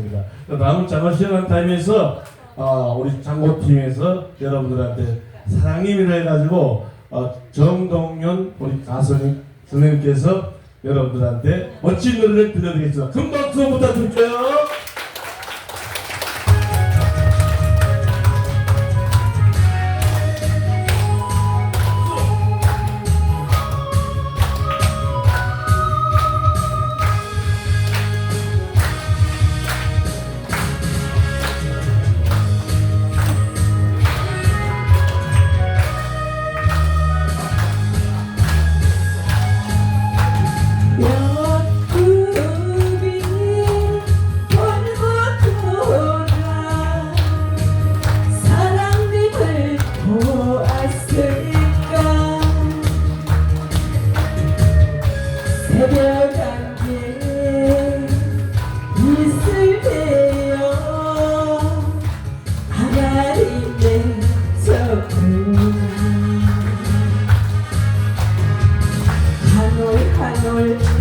하겠습니다. 다음은 장어시원한 타임에서 어, 우리 장고팀에서 여러분들한테 사랑님이라 해가지고 어, 정동윤 우리 가수님 선생님께서 여러분들한테 멋진 노래를 들려드리겠습니다. 큰 박수 부탁드릴게요. Hallelujah.